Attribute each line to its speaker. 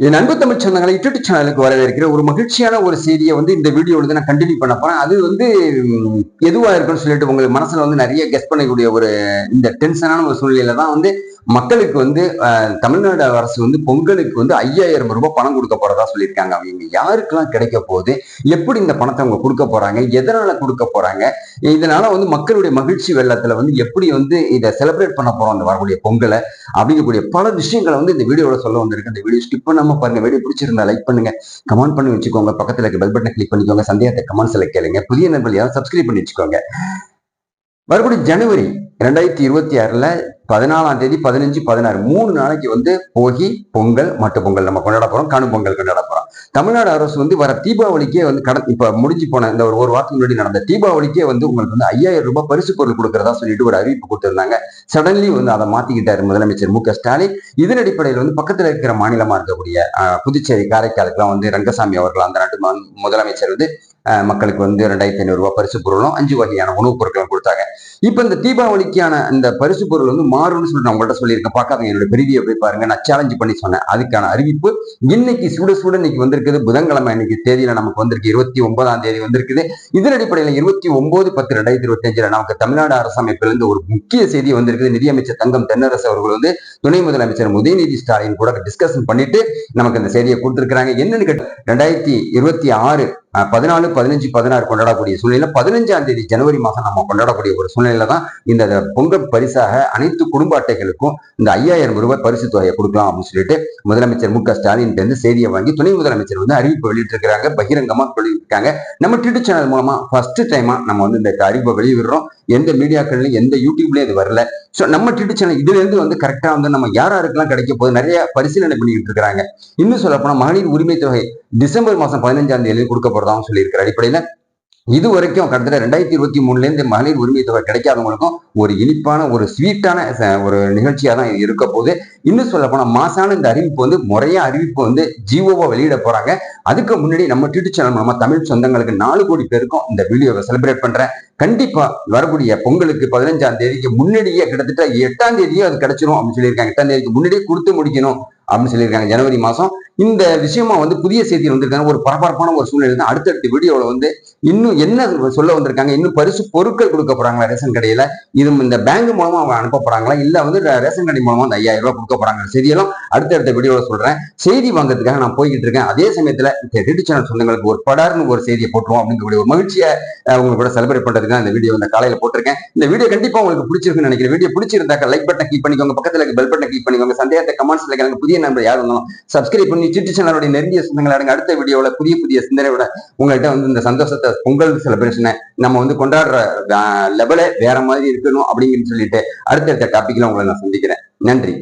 Speaker 1: என் அன்பு தமிழ் சொந்தங்களை யூடியூப் சேனலுக்கு வரவேற்கிற ஒரு மகிழ்ச்சியான ஒரு செய்தியை வந்து இந்த வீடியோ வந்து நான் கண்டினியூ பண்ண போறேன். அது வந்து எதுவாக இருக்குன்னு சொல்லிட்டு உங்களுக்கு மனசுல வந்து நிறைய கெஸ் பண்ணக்கூடிய ஒரு இந்த டென்ஷனான ஒரு சூழ்நிலையில தான் வந்து மக்களுக்கு வந்து தமிழ்நாடு அரசு வந்து பொங்கலுக்கு வந்து ஐயாயிரம் ரூபாய் பணம் கொடுக்க போறதா சொல்லியிருக்காங்க. அவங்க யாருக்கெல்லாம் கிடைக்க போகுது? எப்படி இந்த பணத்தை அவங்க கொடுக்க போறாங்க? எதனால கொடுக்க போறாங்க? இதனால வந்து மக்களுடைய மகிழ்ச்சி வெள்ளத்துல வந்து எப்படி வந்து இதை செலிப்ரேட் பண்ண போறோம் அந்த வரக்கூடிய பொங்கலை? அப்படிங்கக்கூடிய பல விஷயங்களை வந்து இந்த வீடியோல சொல்ல வந்திருக்கு இந்த வீடியோ ஸ்கிப் பண்ணாம பாருங்க. வீடியோ பிடிச்சிருந்தா லைக் பண்ணுங்க. கமெண்ட் பண்ணி வச்சுக்கோங்க. பக்கத்துல இருக்க பெல் பட்டனை கிளிக் பண்ணிக்கோங்க. சந்தேகத்தை கமெண்ட்ஸ்ல கேளுங்க. புதிய நண்பர்கள் யாரும் சப்ஸ்கிரைப் பண்ணி வச்சுக்கோங்க. வரக்கூடிய ஜனவரி ரெண்டாயிரத்தி இருபத்தி ஆறுல பதினாலாம் தேதி பதினஞ்சு பதினாறு. மூணு நாளைக்கு வந்து போகி பொங்கல் மட்டு பொங்கல். நம்ம கொண்டாட போறோம் கணு பொங்கல் கொண்டாட போறோம். தமிழ்நாடு அரசு வந்து வர தீபாவளிக்கே வந்து கடன் இப்ப முடிஞ்சு போன இந்த ஒரு ஒரு வாரத்துக்கு முன்னாடி நடந்த தீபாவளிக்கே வந்து உங்களுக்கு வந்து ஐயாயிரம் ரூபாய் பரிசு பொருள் கொடுக்கறதா சொல்லிட்டு ஒரு அறிவிப்பு கொடுத்திருந்தாங்க. சடன்லி வந்து அதை மாத்திக்கிட்டாரு முதலமைச்சர் மு க ஸ்டாலின். இதன் அடிப்படையில் வந்து பக்கத்தில் இருக்கிற மாநிலமா இருக்கக்கூடிய புதுச்சேரி காரைக்காலுக்குலாம் வந்து ரங்கசாமி அவர்கள் அந்த நாட்டு முதலமைச்சர் வந்து மக்களுக்கு வந்து ரெண்டாயிரத்தி ஐநூறுரூவா பரிசு பொருளும் அஞ்சு வகையான உணவுப் பொருட்களும் கொடுத்தாங்க. இப்போ இந்த தீபாவளிக்கான இந்த பரிசு பொருள் வந்து மாறும்னு சொல்லிட்டு நான் உங்கள்ட்ட சொல்லியிருக்கேன். பார்க்காதீங்க. என்னோட பிரிவியை போய் பாருங்க. நான் சேலஞ்சு பண்ணி சொன்னேன். அதுக்கான அறிவிப்பு இன்னைக்கு சுட சுட இன்னைக்கு வந்திருக்குது. புதன்கிழமை இன்னைக்கு தேதியில நமக்கு வந்திருக்கு. இருபத்தி ஒன்பதாம் தேதி வந்திருக்குது. இதன் அடிப்படையில் இருபத்தி ஒன்பது பத்து ரெண்டாயிரத்தி இருபத்தி அஞ்சுல நமக்கு தமிழ்நாடு அரசமைப்பிலிருந்து ஒரு முக்கிய செய்தி வந்திருக்குது. நிதியமைச்சர் தங்கம் தென்னரசு அவர்கள் வந்து துணை முதலமைச்சர் உதயநிதி ஸ்டாலின் கூட டிஸ்கஷன் பண்ணிட்டு நமக்கு அந்த செய்தியை கொடுத்திருக்கிறாங்க. என்னன்னு கேட்டு ரெண்டாயிரத்தி இருபத்தி ஆறு பதினாலு பதினஞ்சு பதினாறு கொண்டாடக்கூடிய சூழ்நிலை பதினஞ்சாம் தேதி ஜனவரி மாதம் நம்ம கொண்டாடக்கூடிய ஒரு சூழ்நிலை தான் இந்த பொங்கல் பரிசாக அனைத்து குடும்ப அட்டைகளுக்கும் இந்த ஐயாயிரம் ரூபாய் பரிசு தொகையை கொடுக்கலாம் அப்படின்னு சொல்லிட்டு முதலமைச்சர் மு க ஸ்டாலின் இருந்து செய்தியை வாங்கி துணை முதலமைச்சர் வந்து அறிவிப்பு வெளியிட்டிருக்கிறாங்க பகிரங்கமா சொல்லியிருக்காங்க. நம்ம ட்விட்டர் சேனல் மூலமா ஃபர்ஸ்ட் டைமா நம்ம வந்து இந்த அறிவிப்பை வெளியிடுறோம். எந்த மீடியாக்கள்லையும் எந்த யூடியூப்லயும் இது வரல. ஸோ நம்ம ட்விட்டர் சேனல் இதுல இருந்து வந்து கரெக்டா வந்து நம்ம யாராருக்கெல்லாம் கிடைக்க போகுது நிறைய பரிசீலனை பண்ணிட்டு இருக்காங்க இன்னும் சொல்ல போனா மகளிர் உரிமை தொகை டிசம்பர் மாசம் பதினஞ்சாம் தேதி கொடுக்க போறதாகவும் சொல்லியிருக்கிற அடிப்படையில இது வரைக்கும் கிட்டத்தட்ட ரெண்டாயிரத்தி இருபத்தி மூணுலேருந்து மகளிர் உரிமை தொகை கிடைக்காதவங்களுக்கும் ஒரு இனிப்பான ஒரு ஸ்வீட்டான ஒரு நிகழ்ச்சியாக தான் இது இருக்க போகுது. இன்னும் சொல்ல போனால் மாசான இந்த அறிவிப்பு வந்து முறையாக அறிவிப்பு வந்து ஜியோவா வெளியிட போகிறாங்க அதுக்கு முன்னாடி நம்ம ட்விட்டர் சேனல் நம்ம தமிழ் சொந்தங்களுக்கு நாலு கோடி பேருக்கும் இந்த வீடியோவை செலிப்ரேட் பண்ணுறேன் கண்டிப்பாக வரக்கூடிய பொங்கலுக்கு பதினஞ்சாம் தேதிக்கு முன்னாடியே கிட்டத்தட்ட எட்டாம் தேதியோ அது கிடைச்சிரும் அப்படின்னு சொல்லியிருக்காங்க. எட்டாம் தேதிக்கு முன்னாடியே கொடுத்து முடிக்கணும் அப்படின்னு சொல்லியிருக்காங்க. ஜனவரி மாதம் இந்த விஷயமா வந்து புதிய செய்தி வந்திருக்காங்க. ஒரு பரபரப்பான ஒரு சூழ்நிலை தான் அடுத்தடுத்த வீடியோவில் வந்து இன்னும் என்ன சொல்ல வந்திருக்காங்க இன்னும் பரிசு பொருட்கள் கொடுக்க போறாங்களா ரேஷன் கடையில? இது இந்த பேங்க் மூலமா அவங்க அனுப்ப போறாங்களா? இல்ல வந்து ரேஷன் கடை மூலமா அந்த ஐயாயிரம் ரூபாய் கொடுக்க போறாங்க செய்தியெல்லாம் அடுத்தடுத்த வீடியோவில் சொல்றேன். செய்தி வாங்குறதுக்காக நான் போய்கிட்டு இருக்கேன். அதே சமயத்துல இந்த ரெடி சேனல் சொந்தங்களுக்கு ஒரு படார்னு ஒரு செய்தியை போட்டுருவோம் அப்படிங்கிற ஒரு மகிழ்ச்சியை அஹ், கூட செலிப்ரேட் பண்றதுக்கு இந்த வீடியோ இந்த காலையில போட்டிருக்கேன். இந்த வீடியோ கண்டிப்பா உங்களுக்கு பிடிச்சிருக்குன்னு நினைக்கிறேன். வீடியோ பிடிச்சிருந்தாக்க லைக் பட்டன் கிளிக் பண்ணிக்கோங்க. பக்கத்துல பெல் பட்டன் கிளிக் பண்ணிக்கோங்க. சந்தேகத்தை கமெண்ட்ஸ்ல கேளுங்க. புதிய நம்பர் யார் இருந்தாலும் சப்ஸ்கிரைப் பண்ணி சிட்டு சேனலுடைய நெருங்கிய சொந்தங்கள் அடங்க அடுத்த வீடியோவில் புதிய புதிய சிந்தனையோட உங்கள்கிட்ட வந்து இந்த சந்தோஷத்தை பொங்கல் செலிப்ரேஷனை நம்ம வந்து கொண்டாடுற லெவலே வேற மாதிரி இருக்கணும் அப்படின்னு சொல்லிட்டு அடுத்தடுத்த டாபிக்ல உங்களை நான் சந்திக்கிறேன். நன்றி.